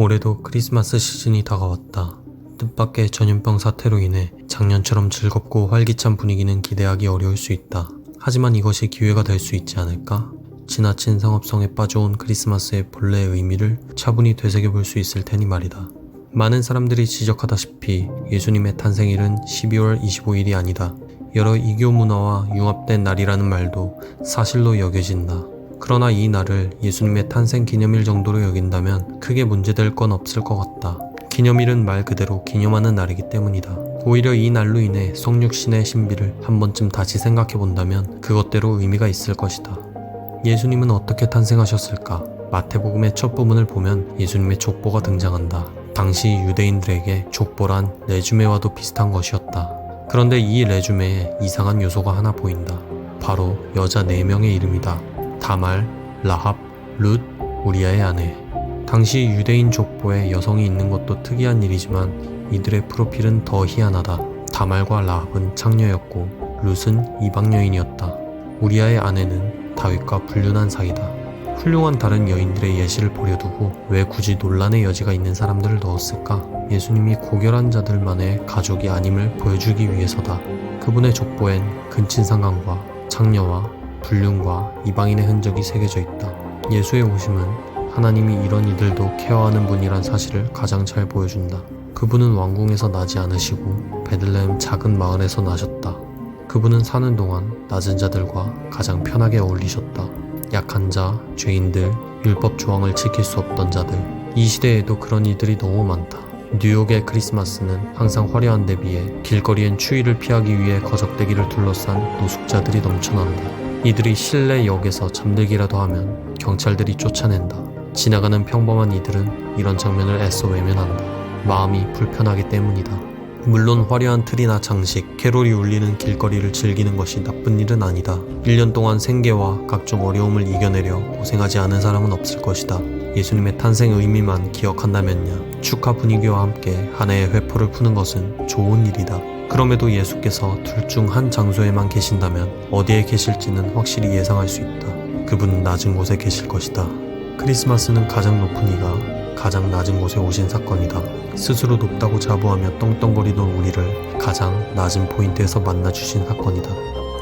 올해도 크리스마스 시즌이 다가왔다. 뜻밖의 전염병 사태로 인해 작년처럼 즐겁고 활기찬 분위기는 기대하기 어려울 수 있다. 하지만 이것이 기회가 될 수 있지 않을까? 지나친 상업성에 빠져온 크리스마스의 본래의 의미를 차분히 되새겨 볼 수 있을 테니 말이다. 많은 사람들이 지적하다시피 예수님의 탄생일은 12월 25일이 아니다. 여러 이교 문화와 융합된 날이라는 말도 사실로 여겨진다. 그러나 이 날을 예수님의 탄생 기념일 정도로 여긴다면 크게 문제될 건 없을 것 같다. 기념일은 말 그대로 기념하는 날이기 때문이다. 오히려 이 날로 인해 성육신의 신비를 한 번쯤 다시 생각해 본다면 그것대로 의미가 있을 것이다. 예수님은 어떻게 탄생하셨을까? 마태복음의 첫 부분을 보면 예수님의 족보가 등장한다. 당시 유대인들에게 족보란 레주메와도 비슷한 것이었다. 그런데 이 레주메에 이상한 요소가 하나 보인다. 바로 여자 4명의 이름이다. 다말, 라합, 룻, 우리아의 아내. 당시 유대인 족보에 여성이 있는 것도 특이한 일이지만 이들의 프로필은 더 희한하다. 다말과 라합은 창녀였고 룻은 이방 여인이었다. 우리아의 아내는 다윗과 불륜한 사이다. 훌륭한 다른 여인들의 예시를 보려두고 왜 굳이 논란의 여지가 있는 사람들을 넣었을까? 예수님이 고결한 자들만의 가족이 아님을 보여주기 위해서다. 그분의 족보엔 근친상간과 창녀와 불륜과 이방인의 흔적이 새겨져 있다. 예수의 오심은 하나님이 이런 이들도 케어하는 분이란 사실을 가장 잘 보여준다. 그분은 왕궁에서 나지 않으시고 베들레헴 작은 마을에서 나셨다. 그분은 사는 동안 낮은 자들과 가장 편하게 어울리셨다. 약한 자, 죄인들, 율법 조항을 지킬 수 없던 자들. 이 시대에도 그런 이들이 너무 많다. 뉴욕의 크리스마스는 항상 화려한 데 비해 길거리엔 추위를 피하기 위해 거적대기를 둘러싼 노숙자들이 넘쳐난다. 이들이 실내 역에서 잠들기라도 하면 경찰들이 쫓아낸다. 지나가는 평범한 이들은 이런 장면을 애써 외면한다. 마음이 불편하기 때문이다. 물론 화려한 틀이나 장식, 캐롤이 울리는 길거리를 즐기는 것이 나쁜 일은 아니다. 1년 동안 생계와 각종 어려움을 이겨내려 고생하지 않은 사람은 없을 것이다. 예수님의 탄생 의미만 기억한다면야 축하 분위기와 함께 한 해의 회포를 푸는 것은 좋은 일이다. 그럼에도 예수께서 둘 중 한 장소에만 계신다면 어디에 계실지는 확실히 예상할 수 있다. 그분은 낮은 곳에 계실 것이다. 크리스마스는 가장 높은 이가 가장 낮은 곳에 오신 사건이다. 스스로 높다고 자부하며 떵떵거리던 우리를 가장 낮은 포인트에서 만나주신 사건이다.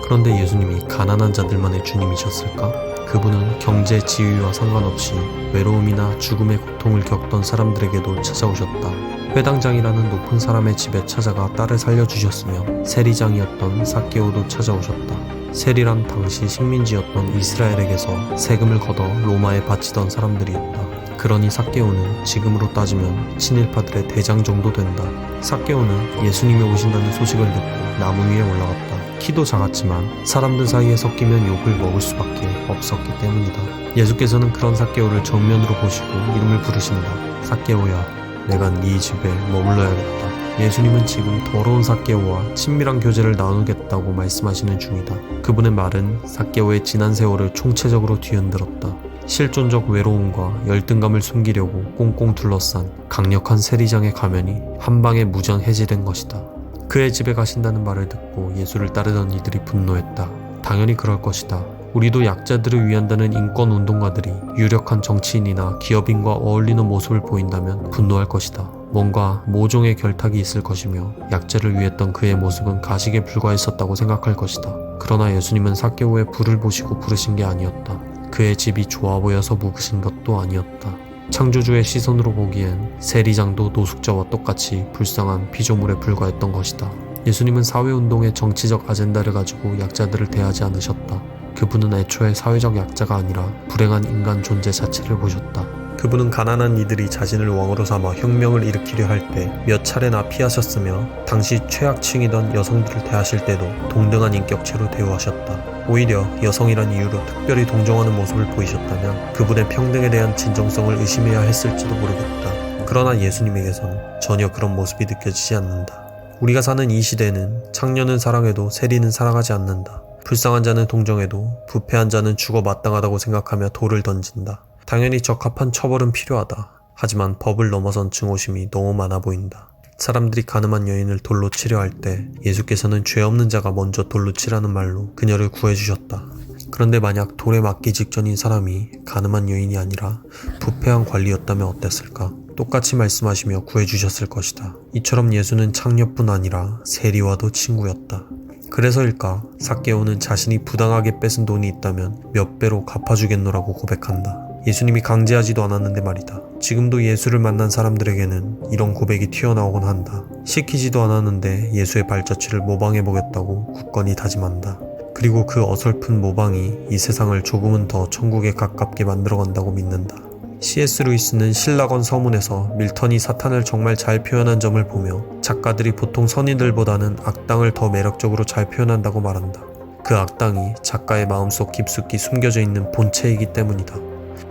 그런데 예수님이 가난한 자들만의 주님이셨을까? 그분은 경제 지위와 상관없이 외로움이나 죽음의 고통을 겪던 사람들에게도 찾아오셨다. 회당장이라는 높은 사람의 집에 찾아가 딸을 살려주셨으며 세리장이었던 사케오도 찾아오셨다. 세리란 당시 식민지였던 이스라엘에게서 세금을 걷어 로마에 바치던 사람들이었다. 그러니 사케오는 지금으로 따지면 친일파들의 대장 정도 된다. 사케오는 예수님이 오신다는 소식을 듣고 나무 위에 올라갔다. 키도 작았지만 사람들 사이에 섞이면 욕을 먹을 수밖에 없었기 때문이다. 예수께서는 그런 사케오를 정면으로 보시고 이름을 부르신다. 사케오야, 내가 네 집에 머물러야겠다. 예수님은 지금 더러운 사케오와 친밀한 교제를 나누겠다고 말씀하시는 중이다. 그분의 말은 사케오의 지난 세월을 총체적으로 뒤흔들었다. 실존적 외로움과 열등감을 숨기려고 꽁꽁 둘러싼 강력한 세리장의 가면이 한 방에 무전 해제된 것이다. 그의 집에 가신다는 말을 듣고 예수를 따르던 이들이 분노했다. 당연히 그럴 것이다. 우리도 약자들을 위한다는 인권 운동가들이 유력한 정치인이나 기업인과 어울리는 모습을 보인다면 분노할 것이다. 뭔가 모종의 결탁이 있을 것이며 약자를 위했던 그의 모습은 가식에 불과했었다고 생각할 것이다. 그러나 예수님은 사케오의 불을 보시고 부르신 게 아니었다. 그의 집이 좋아 보여서 묵으신 것도 아니었다. 창조주의 시선으로 보기엔 세리장도 노숙자와 똑같이 불쌍한 피조물에 불과했던 것이다. 예수님은 사회운동의 정치적 아젠다를 가지고 약자들을 대하지 않으셨다. 그분은 애초에 사회적 약자가 아니라 불행한 인간 존재 자체를 보셨다. 그분은 가난한 이들이 자신을 왕으로 삼아 혁명을 일으키려 할 때 몇 차례나 피하셨으며 당시 최악층이던 여성들을 대하실 때도 동등한 인격체로 대우하셨다. 오히려 여성이란 이유로 특별히 동정하는 모습을 보이셨다면 그분의 평등에 대한 진정성을 의심해야 했을지도 모르겠다. 그러나 예수님에게서는 전혀 그런 모습이 느껴지지 않는다. 우리가 사는 이 시대는 창녀는 사랑해도 세리는 사랑하지 않는다. 불쌍한 자는 동정해도 부패한 자는 죽어 마땅하다고 생각하며 돌을 던진다. 당연히 적합한 처벌은 필요하다. 하지만 법을 넘어선 증오심이 너무 많아 보인다. 사람들이 가늠한 여인을 돌로 치려 할 때 예수께서는 죄 없는 자가 먼저 돌로 치라는 말로 그녀를 구해주셨다. 그런데 만약 돌에 맞기 직전인 사람이 가늠한 여인이 아니라 부패한 관리였다면 어땠을까? 똑같이 말씀하시며 구해주셨을 것이다. 이처럼 예수는 창녀뿐 아니라 세리와도 친구였다. 그래서일까 사케오는 자신이 부당하게 뺏은 돈이 있다면 몇 배로 갚아주겠노라고 고백한다. 예수님이 강제하지도 않았는데 말이다. 지금도 예수를 만난 사람들에게는 이런 고백이 튀어나오곤 한다. 시키지도 않았는데 예수의 발자취를 모방해보겠다고 굳건히 다짐한다. 그리고 그 어설픈 모방이 이 세상을 조금은 더 천국에 가깝게 만들어간다고 믿는다. C.S. 루이스는 신라건 서문에서 밀턴이 사탄을 정말 잘 표현한 점을 보며 작가들이 보통 선인들보다는 악당을 더 매력적으로 잘 표현한다고 말한다. 그 악당이 작가의 마음속 깊숙이 숨겨져 있는 본체이기 때문이다.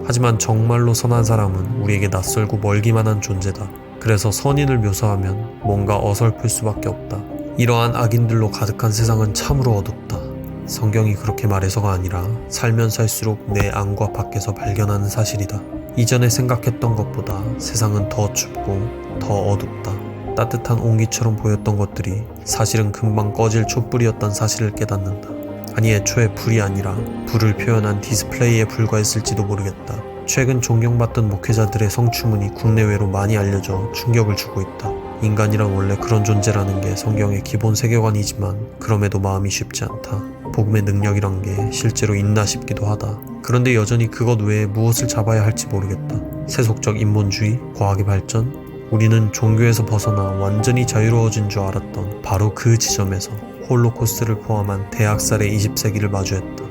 하지만 정말로 선한 사람은 우리에게 낯설고 멀기만 한 존재다. 그래서 선인을 묘사하면 뭔가 어설플 수밖에 없다. 이러한 악인들로 가득한 세상은 참으로 어둡다. 성경이 그렇게 말해서가 아니라 살면 살수록 내 안과 밖에서 발견하는 사실이다. 이전에 생각했던 것보다 세상은 더 춥고 더 어둡다. 따뜻한 온기처럼 보였던 것들이 사실은 금방 꺼질 촛불이었던 사실을 깨닫는다. 아니 애초에 불이 아니라 불을 표현한 디스플레이에 불과했을지도 모르겠다. 최근 존경받던 목회자들의 성추문이 국내외로 많이 알려져 충격을 주고 있다. 인간이란 원래 그런 존재라는 게 성경의 기본 세계관이지만 그럼에도 마음이 쉽지 않다. 복음의 능력이란 게 실제로 있나 싶기도 하다. 그런데 여전히 그것 외에 무엇을 잡아야 할지 모르겠다. 세속적 인본주의, 과학의 발전, 우리는 종교에서 벗어나 완전히 자유로워진 줄 알았던 바로 그 지점에서 홀로코스트를 포함한 대학살의 20세기를 마주했다.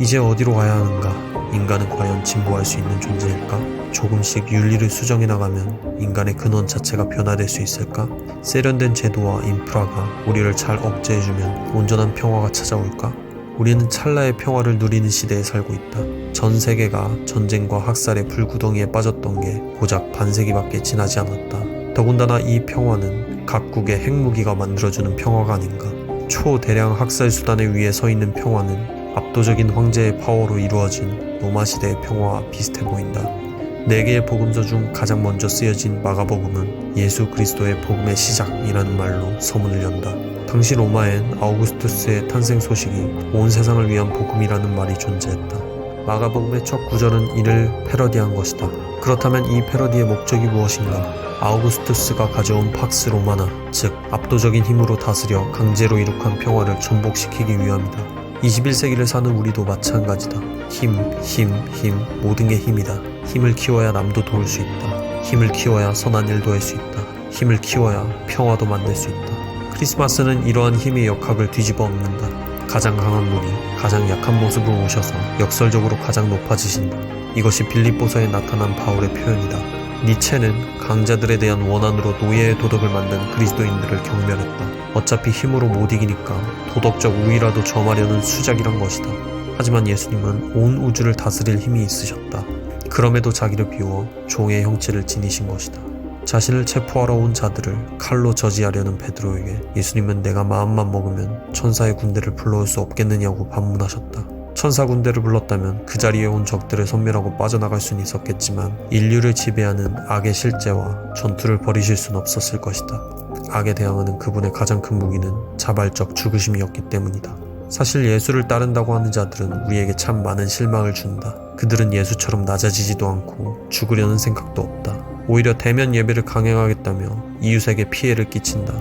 이제 어디로 가야 하는가? 인간은 과연 진보할 수 있는 존재일까? 조금씩 윤리를 수정해 나가면 인간의 근원 자체가 변화될 수 있을까? 세련된 제도와 인프라가 우리를 잘 억제해주면 온전한 평화가 찾아올까? 우리는 찰나의 평화를 누리는 시대에 살고 있다. 전 세계가 전쟁과 학살의 불구덩이에 빠졌던 게 고작 반세기밖에 지나지 않았다. 더군다나 이 평화는 각국의 핵무기가 만들어주는 평화가 아닌가. 초대량 학살 수단에 위에 서 있는 평화는 압도적인 황제의 파워로 이루어진 로마 시대의 평화와 비슷해 보인다. 네 개의 복음서 중 가장 먼저 쓰여진 마가복음은 예수 그리스도의 복음의 시작이라는 말로 서문을 연다. 당시 로마엔 아우구스투스의 탄생 소식이 온 세상을 위한 복음이라는 말이 존재했다. 마가복음의 첫 구절은 이를 패러디한 것이다. 그렇다면 이 패러디의 목적이 무엇인가? 아우구스투스가 가져온 팍스 로마나, 즉 압도적인 힘으로 다스려 강제로 이룩한 평화를 전복시키기 위함이다. 21세기를 사는 우리도 마찬가지다. 힘, 힘, 힘, 모든 게 힘이다. 힘을 키워야 남도 도울 수 있다. 힘을 키워야 선한 일도 할 수 있다. 힘을 키워야 평화도 만들 수 있다. 크리스마스는 이러한 힘의 역학을 뒤집어 엎는다. 가장 강한 분이 가장 약한 모습으로 오셔서 역설적으로 가장 높아지신다. 이것이 빌립보서에 나타난 바울의 표현이다. 니체는 강자들에 대한 원한으로 노예의 도덕을 만든 그리스도인들을 경멸했다. 어차피 힘으로 못 이기니까 도덕적 우위라도 점하려는 수작이란 것이다. 하지만 예수님은 온 우주를 다스릴 힘이 있으셨다. 그럼에도 자기를 비워 종의 형체를 지니신 것이다. 자신을 체포하러 온 자들을 칼로 저지하려는 베드로에게 예수님은 내가 마음만 먹으면 천사의 군대를 불러올 수 없겠느냐고 반문하셨다. 천사 군대를 불렀다면 그 자리에 온 적들을 섬멸하고 빠져나갈 수는 있었겠지만 인류를 지배하는 악의 실제와 전투를 벌이실 수는 없었을 것이다. 악에 대항하는 그분의 가장 큰 무기는 자발적 죽으심이었기 때문이다. 사실 예수를 따른다고 하는 자들은 우리에게 참 많은 실망을 준다. 그들은 예수처럼 낮아지지도 않고 죽으려는 생각도 없다. 오히려 대면 예배를 강행하겠다며 이웃에게 피해를 끼친다.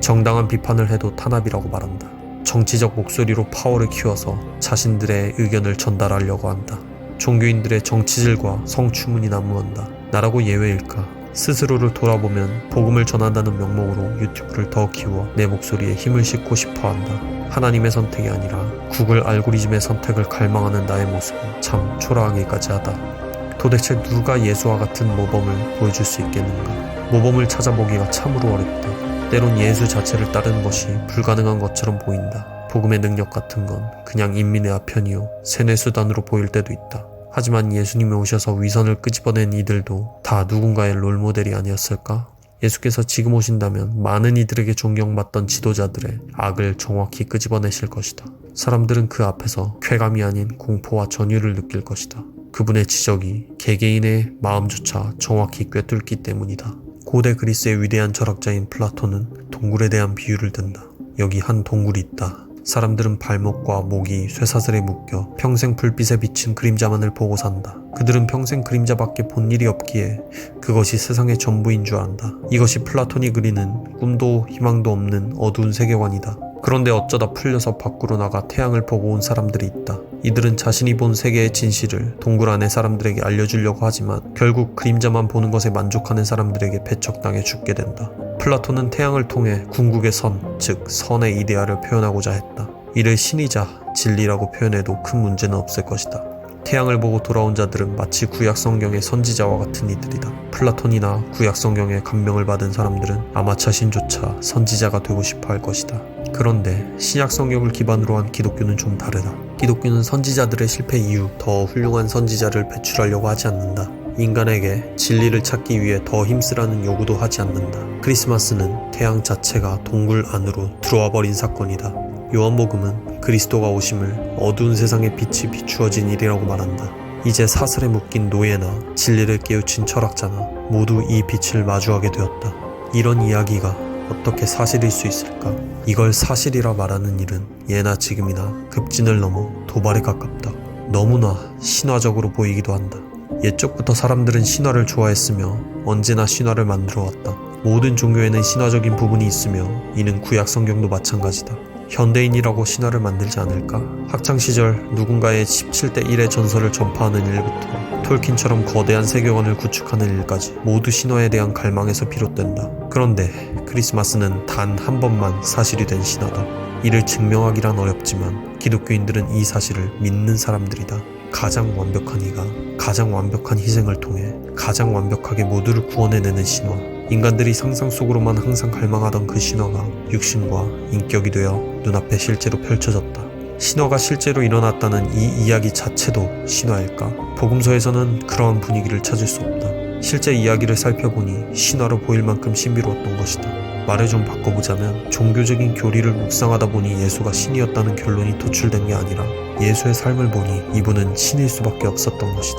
정당한 비판을 해도 탄압이라고 말한다. 정치적 목소리로 파워를 키워서 자신들의 의견을 전달하려고 한다. 종교인들의 정치질과 성추문이 난무한다. 나라고 예외일까? 스스로를 돌아보면 복음을 전한다는 명목으로 유튜브를 더 키워 내 목소리에 힘을 싣고 싶어 한다. 하나님의 선택이 아니라 구글 알고리즘의 선택을 갈망하는 나의 모습은 참 초라하기까지 하다. 도대체 누가 예수와 같은 모범을 보여줄 수 있겠는가? 모범을 찾아보기가 참으로 어렵다. 때론 예수 자체를 따르는 것이 불가능한 것처럼 보인다. 복음의 능력 같은 건 그냥 인민의 아편이요 세뇌수단으로 보일 때도 있다. 하지만 예수님이 오셔서 위선을 끄집어낸 이들도 다 누군가의 롤모델이 아니었을까? 예수께서 지금 오신다면 많은 이들에게 존경받던 지도자들의 악을 정확히 끄집어내실 것이다. 사람들은 그 앞에서 쾌감이 아닌 공포와 전율을 느낄 것이다. 그분의 지적이 개개인의 마음조차 정확히 꿰뚫기 때문이다. 고대 그리스의 위대한 철학자인 플라톤은 동굴에 대한 비유를 든다. 여기 한 동굴이 있다. 사람들은 발목과 목이 쇠사슬에 묶여 평생 불빛에 비친 그림자만을 보고 산다. 그들은 평생 그림자밖에 본 일이 없기에 그것이 세상의 전부인 줄 안다. 이것이 플라톤이 그리는 꿈도 희망도 없는 어두운 세계관이다. 그런데 어쩌다 풀려서 밖으로 나가 태양을 보고 온 사람들이 있다. 이들은 자신이 본 세계의 진실을 동굴 안의 사람들에게 알려주려고 하지만 결국 그림자만 보는 것에 만족하는 사람들에게 배척당해 죽게 된다. 플라톤은 태양을 통해 궁극의 선, 즉 선의 이데아를 표현하고자 했다. 이를 신이자 진리라고 표현해도 큰 문제는 없을 것이다. 태양을 보고 돌아온 자들은 마치 구약 성경의 선지자와 같은 이들이다. 플라톤이나 구약 성경의 감명을 받은 사람들은 아마 자신조차 선지자가 되고 싶어 할 것이다. 그런데 신약 성경을 기반으로 한 기독교는 좀 다르다. 기독교는 선지자들의 실패 이후 더 훌륭한 선지자를 배출하려고 하지 않는다. 인간에게 진리를 찾기 위해 더 힘쓰라는 요구도 하지 않는다. 크리스마스는 태양 자체가 동굴 안으로 들어와 버린 사건이다. 요한복음은 그리스도가 오심을 어두운 세상의 빛이 비추어진 일이라고 말한다. 이제 사슬에 묶인 노예나 진리를 깨우친 철학자나 모두 이 빛을 마주하게 되었다. 이런 이야기가 어떻게 사실일 수 있을까? 이걸 사실이라 말하는 일은 예나 지금이나 급진을 넘어 도발에 가깝다. 너무나 신화적으로 보이기도 한다. 옛적부터 사람들은 신화를 좋아했으며 언제나 신화를 만들어 왔다. 모든 종교에는 신화적인 부분이 있으며 이는 구약 성경도 마찬가지다. 현대인이라고 신화를 만들지 않을까? 학창시절 누군가의 17대 1의 전설을 전파하는 일부터 톨킨처럼 거대한 세계관을 구축하는 일까지 모두 신화에 대한 갈망에서 비롯된다. 그런데 크리스마스는 단 한 번만 사실이 된 신화다. 이를 증명하기란 어렵지만 기독교인들은 이 사실을 믿는 사람들이다. 가장 완벽한 이가 가장 완벽한 희생을 통해 가장 완벽하게 모두를 구원해내는 신화. 인간들이 상상 속으로만 항상 갈망하던 그 신화가 육신과 인격이 되어 눈앞에 실제로 펼쳐졌다. 신화가 실제로 일어났다는 이 이야기 자체도 신화일까? 복음서에서는 그러한 분위기를 찾을 수 없다. 실제 이야기를 살펴보니 신화로 보일 만큼 신비로웠던 것이다. 말을 좀 바꿔보자면 종교적인 교리를 묵상하다 보니 예수가 신이었다는 결론이 도출된 게 아니라 예수의 삶을 보니 이분은 신일 수밖에 없었던 것이다.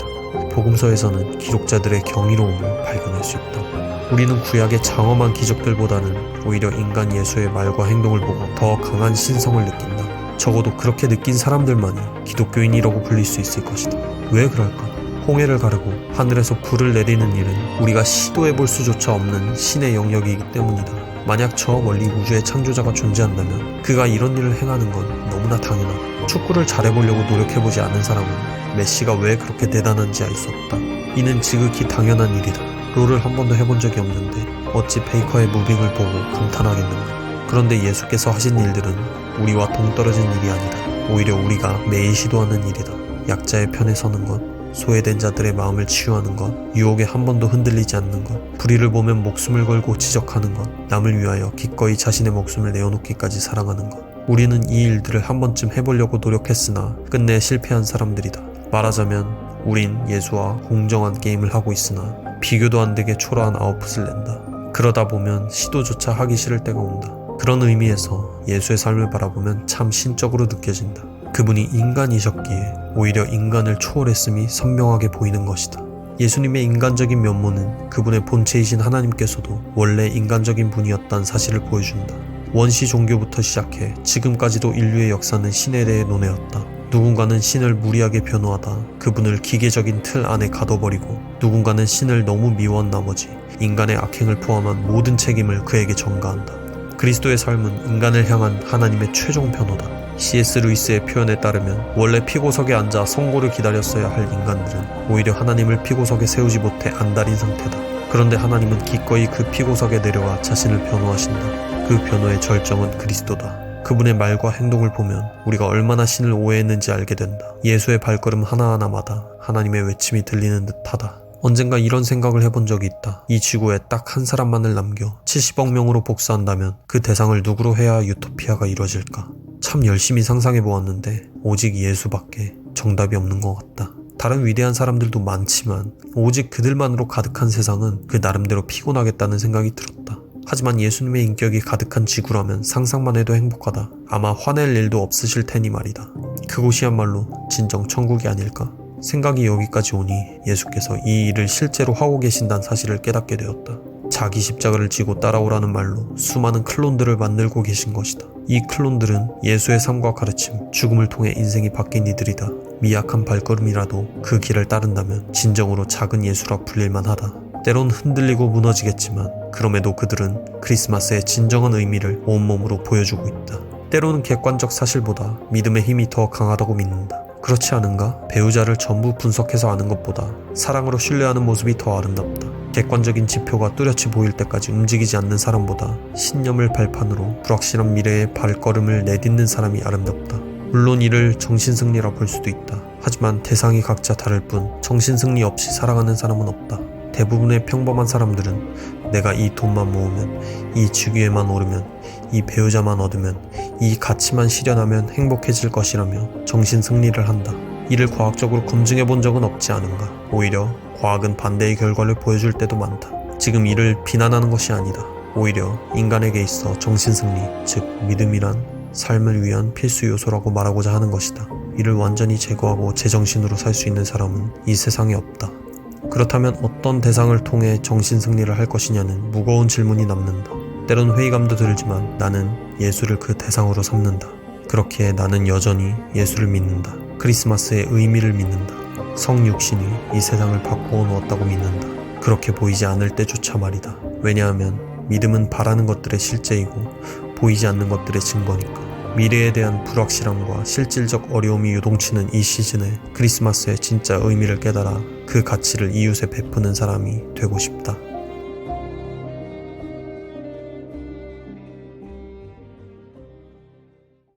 복음서에서는 기록자들의 경이로움을 발견할 수 있다. 우리는 구약의 장엄한 기적들보다는 오히려 인간 예수의 말과 행동을 보고 더 강한 신성을 느낀다. 적어도 그렇게 느낀 사람들만이 기독교인이라고 불릴 수 있을 것이다. 왜 그럴까? 홍해를 가르고 하늘에서 불을 내리는 일은 우리가 시도해 볼 수조차 없는 신의 영역이기 때문이다. 만약 저 멀리 우주의 창조자가 존재한다면 그가 이런 일을 행하는 건 너무나 당연하다. 축구를 잘해보려고 노력해보지 않은 사람은 메시가 왜 그렇게 대단한지 알 수 없다. 이는 지극히 당연한 일이다. 롤을 한 번도 해본 적이 없는데 어찌 베이커의 무빙을 보고 감탄하겠는가. 그런데 예수께서 하신 일들은 우리와 동떨어진 일이 아니다. 오히려 우리가 매일 시도하는 일이다. 약자의 편에 서는 것, 소외된 자들의 마음을 치유하는 것, 유혹에 한 번도 흔들리지 않는 것, 불의를 보면 목숨을 걸고 지적하는 것, 남을 위하여 기꺼이 자신의 목숨을 내어놓기까지 사랑하는 것. 우리는 이 일들을 한 번쯤 해보려고 노력했으나 끝내 실패한 사람들이다. 말하자면 우린 예수와 공정한 게임을 하고 있으나 비교도 안 되게 초라한 아웃풋을 낸다. 그러다 보면 시도조차 하기 싫을 때가 온다. 그런 의미에서 예수의 삶을 바라보면 참 신적으로 느껴진다. 그분이 인간이셨기에 오히려 인간을 초월했음이 선명하게 보이는 것이다. 예수님의 인간적인 면모는 그분의 본체이신 하나님께서도 원래 인간적인 분이었다는 사실을 보여준다. 원시 종교부터 시작해 지금까지도 인류의 역사는 신에 대해 논해왔다. 누군가는 신을 무리하게 변호하다 그분을 기계적인 틀 안에 가둬버리고 누군가는 신을 너무 미워한 나머지 인간의 악행을 포함한 모든 책임을 그에게 전가한다. 그리스도의 삶은 인간을 향한 하나님의 최종 변호다. C.S. 루이스의 표현에 따르면 원래 피고석에 앉아 선고를 기다렸어야 할 인간들은 오히려 하나님을 피고석에 세우지 못해 안달인 상태다. 그런데 하나님은 기꺼이 그 피고석에 내려와 자신을 변호하신다. 그 변호의 절정은 그리스도다. 그분의 말과 행동을 보면 우리가 얼마나 신을 오해했는지 알게 된다. 예수의 발걸음 하나하나마다 하나님의 외침이 들리는 듯하다. 언젠가 이런 생각을 해본 적이 있다. 이 지구에 딱 한 사람만을 남겨 70억 명으로 복수한다면 그 대상을 누구로 해야 유토피아가 이루어질까? 참 열심히 상상해 보았는데 오직 예수밖에 정답이 없는 것 같다. 다른 위대한 사람들도 많지만 오직 그들만으로 가득한 세상은 그 나름대로 피곤하겠다는 생각이 들었다. 하지만 예수님의 인격이 가득한 지구라면 상상만 해도 행복하다. 아마 화낼 일도 없으실 테니 말이다. 그곳이야말로 진정 천국이 아닐까? 생각이 여기까지 오니 예수께서 이 일을 실제로 하고 계신다는 사실을 깨닫게 되었다. 자기 십자가를 지고 따라오라는 말로 수많은 클론들을 만들고 계신 것이다. 이 클론들은 예수의 삶과 가르침, 죽음을 통해 인생이 바뀐 이들이다. 미약한 발걸음이라도 그 길을 따른다면 진정으로 작은 예수라 불릴만 하다. 때론 흔들리고 무너지겠지만 그럼에도 그들은 크리스마스의 진정한 의미를 온몸으로 보여주고 있다. 때로는 객관적 사실보다 믿음의 힘이 더 강하다고 믿는다. 그렇지 않은가? 배우자를 전부 분석해서 아는 것보다 사랑으로 신뢰하는 모습이 더 아름답다. 객관적인 지표가 뚜렷이 보일 때까지 움직이지 않는 사람보다 신념을 발판으로 불확실한 미래의 발걸음을 내딛는 사람이 아름답다. 물론 이를 정신승리라 볼 수도 있다. 하지만 대상이 각자 다를 뿐 정신승리 없이 살아가는 사람은 없다. 대부분의 평범한 사람들은 내가 이 돈만 모으면, 이 직위에만 오르면, 이 배우자만 얻으면, 이 가치만 실현하면 행복해질 것이라며 정신 승리를 한다. 이를 과학적으로 검증해 본 적은 없지 않은가. 오히려 과학은 반대의 결과를 보여줄 때도 많다. 지금 이를 비난하는 것이 아니다. 오히려 인간에게 있어 정신 승리, 즉 믿음이란 삶을 위한 필수 요소라고 말하고자 하는 것이다. 이를 완전히 제거하고 제정신으로 살 수 있는 사람은 이 세상에 없다. 그렇다면 어떤 대상을 통해 정신 승리를 할 것이냐는 무거운 질문이 남는다. 때론 회의감도 들지만 나는 예수를 그 대상으로 삼는다. 그렇기에 나는 여전히 예수를 믿는다. 크리스마스의 의미를 믿는다. 성육신이 이 세상을 바꾸어 놓았다고 믿는다. 그렇게 보이지 않을 때조차 말이다. 왜냐하면 믿음은 바라는 것들의 실제이고 보이지 않는 것들의 증거니까. 미래에 대한 불확실함과 실질적 어려움이 요동치는 이 시즌에 크리스마스의 진짜 의미를 깨달아 그 가치를 이웃에 베푸는 사람이 되고 싶다.